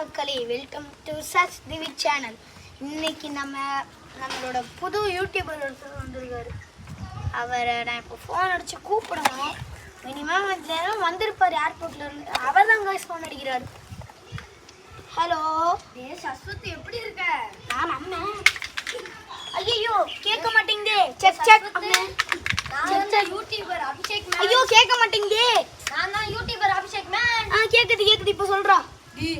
மக்களே welcome to சச் திவி சேனல் இன்னைக்கு நம்ம நம்மளோட புது யூடியூபர் ஒருத்தர் வந்திருக்காரு. அவரை நான் இப்போ ஃபோன் அடிச்சு கூப்பிடணும். மினிமம் நேரம் வந்திருப்பார் ஏர்போர்ட்ல இருந்து. அவர் தான் guys ஃபோன் அடிக்கிறாரு. ஹலோ ஏ சஸ்வத் எப்படி இருக்க? நான் அண்ணன் ஐயோ கேட்க மாட்டேங்குதே. செக் செக் அண்ணன் நான் யூடியூபர் அபிஷேக் ஐயோ கேட்க மாட்டேங்குதே. நான் தான் யூடியூபர் அபிஷேக் மேன் ஆ கேக்குது கேக்குது இப்போ சொல்றா.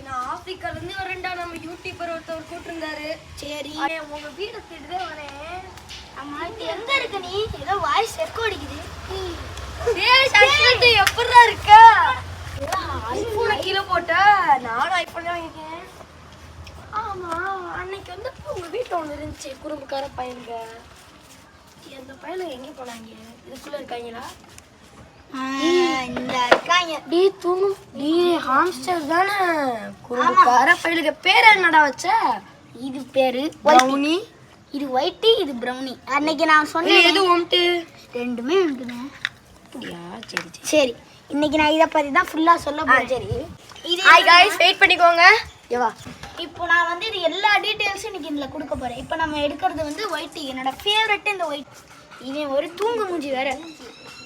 நான் ஆப்பிரிக்கால இருந்து வரேன்டா. நம்ம யூடியூபர் ஒருத்தவர் கூட்டிருந்தாரு. சரி. உங்க வீடு தேடிதே வரேன். அம்மா இது எங்க இருக்க நீ? ஏதோ வாய்ஸ் எக்கோ அடிக்குது. டேய் எப்படிடா இருக்க? ஐபோனை கீழே போட்ட. நானும் ஐபோன் தான் வாங்கிட்டேன் ஆமா அன்னைக்கு வந்து உங்க வீட்டுல ஒண்ணு இருந்துச்சு குறும்புக்கார பையனுங்க அந்த பையனுங்க எங்க போனாங்க? இதுக்குள்ள இருக்காங்களா? இந்த இருக்காங்க டி தூணு டி ஹாம்ஸ்டர் தானே குறும்புக்கார பையனுக்கு பேர் என்னடா வச்ச? இது பேரு பிரவுனி இது ஒயிட்டி இது ப்ரௌனி அன்னைக்கு நான் சொன்னேன். எது ரெண்டுமே இருக்குங்க அப்படியா? சரி சரி. இன்னைக்கு நான் இதை பத்தி தான் ஃபுல்லா சொல்ல போறேன். சரி. இது ஹாய் காய்ஸ் வெயிட் பண்ணிக்கோங்க. ஏவா இப்போ நான் வந்து இது எல்லா டீட்டெயில்ஸும் இன்னைக்கு இதில் கொடுக்க போறேன். இப்போ நம்ம எடுக்கிறது வந்து ஒயிட் என்னோட ஃபேவரட் இந்த ஒயிட் இவன் ஒரு தூங்கு மூஞ்சி வேற.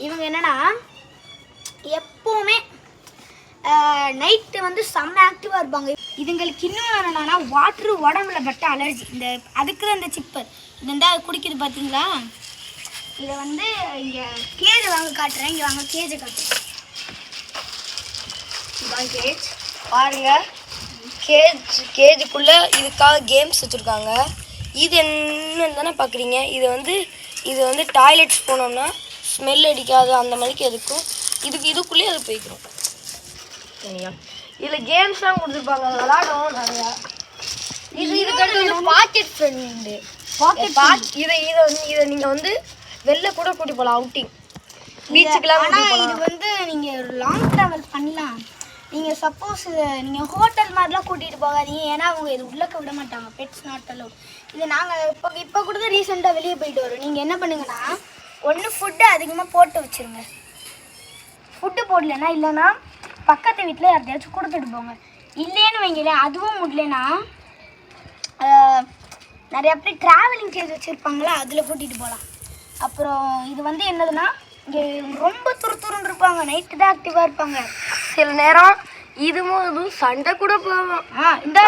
இவங்க என்னன்னா எப்போவுமே நைட்டு வந்து செம்ம ஆக்டிவாக இருப்பாங்க. இதுங்களுக்கு இன்னும் என்னென்னா வாட்ரு உடம்புல பட்ட அலர்ஜி இந்த அதுக்கு தான் இந்த சிப்பர் இது வந்து அது குடிக்குது பார்த்தீங்களா இதை வந்து இங்கே கேஜ் வாங்க காட்டுறேன். இங்கே வாங்க கேஜை காட்டுறேன். இதான் கேஜ் பாருங்க. கேஜ் கேஜுக்குள்ளே இதுக்காக கேம்ஸ் வச்சுருக்காங்க. இது என்னன்னு தானே பார்க்குறீங்க இது வந்து இது வந்து டாய்லெட்ஸ் போனோம்னா ஸ்மெல் அடிக்காது. அந்த மாதிரிக்கு எதுக்கும் இதுக்கு இதுக்குள்ளேயே அது போய்க்கிறோம் சரியா இதில் கேம்ஸ்லாம் கொடுத்துருப்பாங்க அது விளாடும் நிறையா. இது இதுக்கு பாக்கெட் ஃப்ரெண்டு பாக்கெட் இதை இதை வந்து இதை நீங்கள் வந்து வெளில கூட கூட்டி போகலாம் அவுட்டிங் பீச்சுக்கெல்லாம் ஆனா கூட்டி இது வந்து நீங்க லாங் டிராவல் பண்ணலாம். நீங்க சப்போஸ் நீங்க ஹோட்டல் மாதிரிலாம் கூட்டிட்டு போகாதீங்க. ஏன்னா அவங்க இது உள்ளக்க விட மாட்டாங்க. பெட்ஸ் நாட் அலோ இது நாங்க இப்போ இப்போ கூட தான் ரீசெண்டாக வெளியே போயிட்டு வரோம். நீங்க என்ன பண்ணுங்கன்னா ஒன்று ஃபுட்டு அதிகமாக போட்டு வச்சிருங்க. ஃபுட்டு போடலன்னா இல்லைன்னா பக்கத்து வீட்டில் யார்ட்டையாச்சும் கொடுத்துட்டு போங்க இல்லைன்னு வைங்களேன் அதுவும் முடியலன்னா நிறைய பேர் ட்ராவலிங் கேஸ் வச்சுருப்பாங்களா அதில் கூட்டிகிட்டு போகலாம் அப்புறம் இது வந்து என்னதுன்னா இங்கே ரொம்ப துரு துருன்னு இருப்பாங்க நைட்டு தான் ஆக்டிவாக இருப்பாங்க. சில நேரம் இதுவும் இதுவும் சண்டை கூட போவோம். ஆ இந்த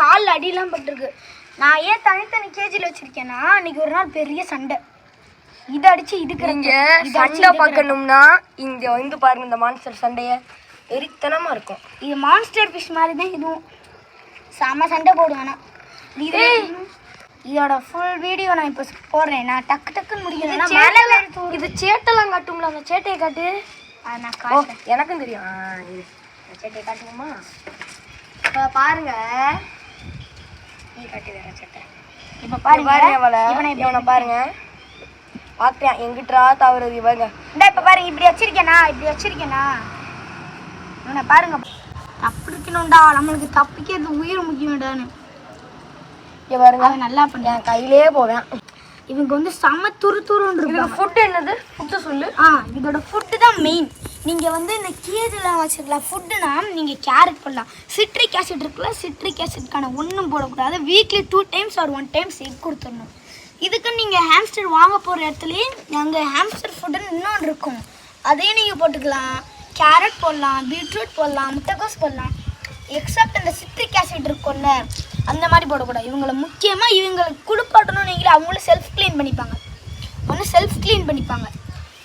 கால் அடியெல்லாம் பட்டிருக்கு. நான் ஏன் தனித்தனி கேஜியில் வச்சிருக்கேன்னா அன்னைக்கு ஒரு நாள் பெரிய சண்டை. இது அடிச்சு இதுக்கு நீங்க சண்டை பார்க்கணும்னா இங்க வந்து பாருங்க இந்த மான்ஸ்டர் சண்டைய வெறித்தனமா இருக்கும். இது மான்ஸ்டர் ஃபிஷ் மாதிரி தான் இதுவும். செம சண்டை போடும் ஆனா இது இதோட ஃபுல் வீடியோ நான் இப்போ போடுறேன். நான் டக்கு டக்குன்னு தூ- இது சேட்டெல்லாம் காட்டும்ல அந்த சேட்டையை காட்டு. நான் காட்டுறேன். எனக்கும் தெரியும். சேட்டையை காட்டுவோமா? இப்போ பாருங்க. நீ காட்டு வேற சேட்டை. இப்போ பாருங்க. பாருங்க இவனை. பாருங்க. பார்க்குறேன் எங்கிட்டா தவறுது இவங்க? இந்த இப்போ பாருங்க இப்படி வச்சிருக்கேனா இப்படி வச்சிருக்கேனா? இவனை பாருங்க. தப்பிக்கணும்டா நம்மளுக்கு தப்பிக்கிறது உயிர் முக்கியம்டான்னு. பாருங்க நல்லா பண்ண. என் கையிலே போவேன். இவங்க வந்து செம துரு துருன்னு இதுக்கு இருப்பாங்க. ஃபுட் என்னது? ஃபுட்டு சொல்லு. ஆ இதோட ஃபுட்டு தான் மெயின் நீங்கள் வந்து இந்த கேஜில் வச்சுருக்கலாம். ஃபுட்டுனா நீங்கள் கேரட் போடலாம் சிட்ரிக் ஆசிட் இருக்குல்ல சிட்ரிக் ஆசிட்கான ஒன்றும் போடக்கூடாது. Weekly two times or one times egg கொடுத்துடணும். நீங்கள் ஹாம்ஸ்டர் வாங்க போகிற இடத்துலையே அங்கே ஹாம்ஸ்டர் ஃபுட்டுன்னு இன்னொன்று இருக்கும். அதையும் நீங்கள் போட்டுக்கலாம். கேரட் போடலாம் பீட்ரூட் போடலாம் முட்டைக்கோஸ் போடலாம். எக்ஸப்ட் இந்த சிட்ரிக் ஆசிட் இருக்கும்ல அந்த மாதிரி போடக்கூடாது. இவங்களை முக்கியமாக இவங்களுக்கு குளிப்பாட்டணும்னு நீங்களே அவங்களும் செல்ஃப் க்ளீன் பண்ணிப்பாங்க. ஒன்று செல்ஃப் க்ளீன் பண்ணிப்பாங்க.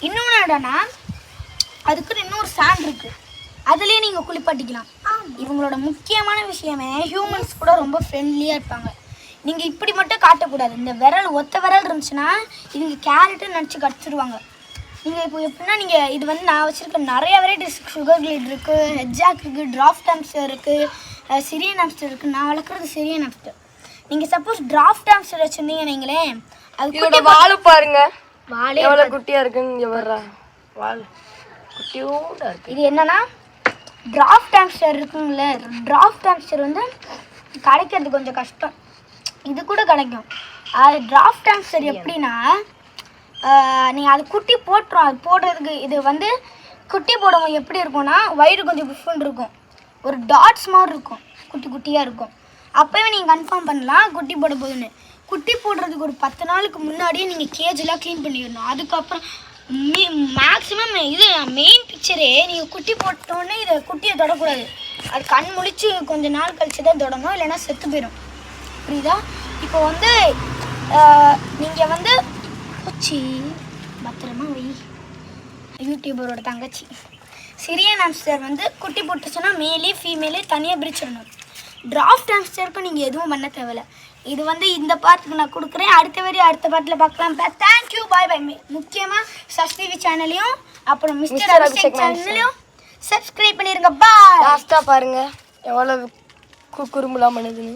இன்னொன்று என்னன்னா அதுக்குன்னு இன்னொரு சாண்ட் இருக்கு. அதுலேயே நீங்கள் குளிப்பாட்டிக்கலாம். இவங்களோட முக்கியமான விஷயமே ஹியூமன்ஸ் கூட ரொம்ப ஃப்ரெண்ட்லியாக இருப்பாங்க. நீங்கள் இப்படி மட்டும் காட்டக்கூடாது. இந்த விரல் ஒத்த விரல் இருந்துச்சுன்னா இவங்க கேரட்டு நினச்சி கடிச்சிடுவாங்க நீங்கள் இப்போ எப்படின்னா நீங்கள் இது வந்து நான் வச்சுருக்க நிறைய வெரைட்டிஸ் சுகர் கிளிட் இருக்குது ஹெட்ஜாக் இருக்குது டிராஃப்ட் ஆம்ஸ்டர் இருக்குது சிரியன் ஆம்ஸ்டர் இருக்குது நான் வளர்க்குறது சிரியன் ஆம்ஸ்டர் நீங்கள் சப்போஸ் டிராஃப்ட் ஆம்ஸ்டர் வச்சுருந்தீங்க நீங்களே அது வாழை பாருங்க. வாலே எவ்வளவு குட்டியா இருக்குன்னு இங்க வர்றா. வால். குட்டியோட இருக்கு. இது என்னன்னா டிராஃப்ட் ஆம்ஸ்டர் இருக்குங்களே டிராஃப்ட் ஆம்ஸ்டர் வந்து கிடைக்கிறது கொஞ்சம் கஷ்டம். இது கூட கிடைக்கும். அது டிராஃப்ட் ஆம்ஸ்டர் எப்படின்னா நீங்கள் அது குட்டி போட்டுரும். அது போடுறதுக்கு இது வந்து குட்டி போடும்போது எப்படி இருக்கும்னா வயிறு கொஞ்சம் புஃபுன்னு இருக்கும். ஒரு டாட்ஸ் மாதிரி இருக்கும். குட்டி குட்டியாக இருக்கும். அப்போவே நீங்கள் கன்ஃபார்ம் பண்ணலாம் குட்டி போட போகுதுன்னு குட்டி போடுறதுக்கு ஒரு பத்து நாளுக்கு முன்னாடியே நீங்கள் கேஜெலாம் க்ளீன் பண்ணிடணும். அதுக்கப்புறம் மேக்ஸிமம் இது மெயின் பிக்சரே நீங்கள் குட்டி போட்டோன்னே இதை குட்டியை தொடக்கூடாது. அது கண் முழிச்சு கொஞ்ச நாள் கழிச்சு தான் தொடணும் இல்லைன்னா செத்து போயிடும் புரியுதா? இப்போ வந்து நீங்கள் வந்து பூச்சி பத்திரமா வை. யூடியூபரோட தங்கச்சி. சிரியன் ஹாம்ஸ்டர் வந்து குட்டி போட்டுச்சுன்னா மேலே ஃபீமேலே தனியாக பிரிச்சிடணும். டிராஃப்ட் ஹாம்ஸ்டருக்கு நீங்கள் எதுவும் பண்ண தேவையில்ல. இது வந்து இந்த பார்ட்டுக்கு நான் கொடுக்குறேன். அடுத்த வரி அடுத்த பார்ட்டில் பார்க்கலாம். தேங்க்யூ பாய் பாய் முக்கியமாக சஸ்திவி சேனலையும் அப்புறம் மிஸ்டர். அபிஷேக். சேனலையும் சப்ஸ்கிரைப் பண்ணிருங்க. பாய் லாஸ்ட்டாக பாருங்க. எவ்வளோ குறும்புலாம் பண்ணுதுன்னு.